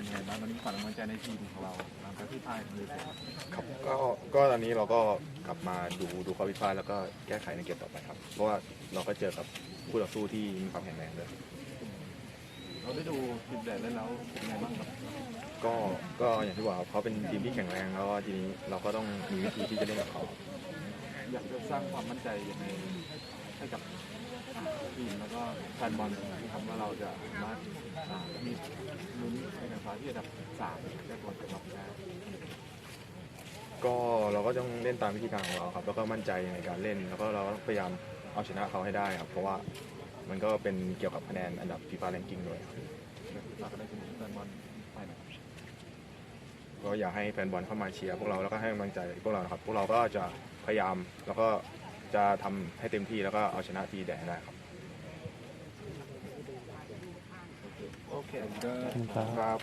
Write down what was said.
เป็นยังไงบ้างตอนนี้ขวัญกำลังใจในทีมของเราหลังจากที่พ่ายมาเลยครับก็ก็ตอนนี้เราก็กลับมาดูดูข้อพิพาทแล้วก็แก้ไขในเกมต่อไปครับ เพราะว่าเราก็เจอกับคู่ต่อสู้ที่มีความแข็งแรงด้วยเราได้ดูทีมแดดเล่นแล้วเป็นยังไงบ้างครับก็ก็อย่างที่บอกครับเขาเป็นทีมที่แข็งแรงแล้วก็ทีนี้เราก็ต้องมีวิธีที่จะเล่นกับเขาอยากจะสร้างความมั่นใจยังไงให้กับทีมแล้วก็แฟนบอลนะครับว่าเราจะสามารถอ่ามีลุ้ นในการฟ้าที่อันดับสามได้บอลจากเราได้ก็เราก็ต้องเล่นตามวิธีการของเราครับ แล้วก็มั่นใจในการเล่น แล้วก็เราก็พยายามเอาชนะเขาให้ได้ครับ เพราะว่ามันก็เป็นเกี่ยวกับคะแนนอันดับฟีฟ่าแรงกิ้งด้วยครับฝากอะไรถึงแฟนบอลไปนะครับก็อยากให้แฟนบอลเข้ามาเชียร์พวกเราแล้วก็ให้กำลังใจพวกเรานะครับ พวกเราก็จะพยายามแล้วก็จะทำให้เต็มที่แล้วก็เอาชนะทีแดงได้ครับโอเคครับ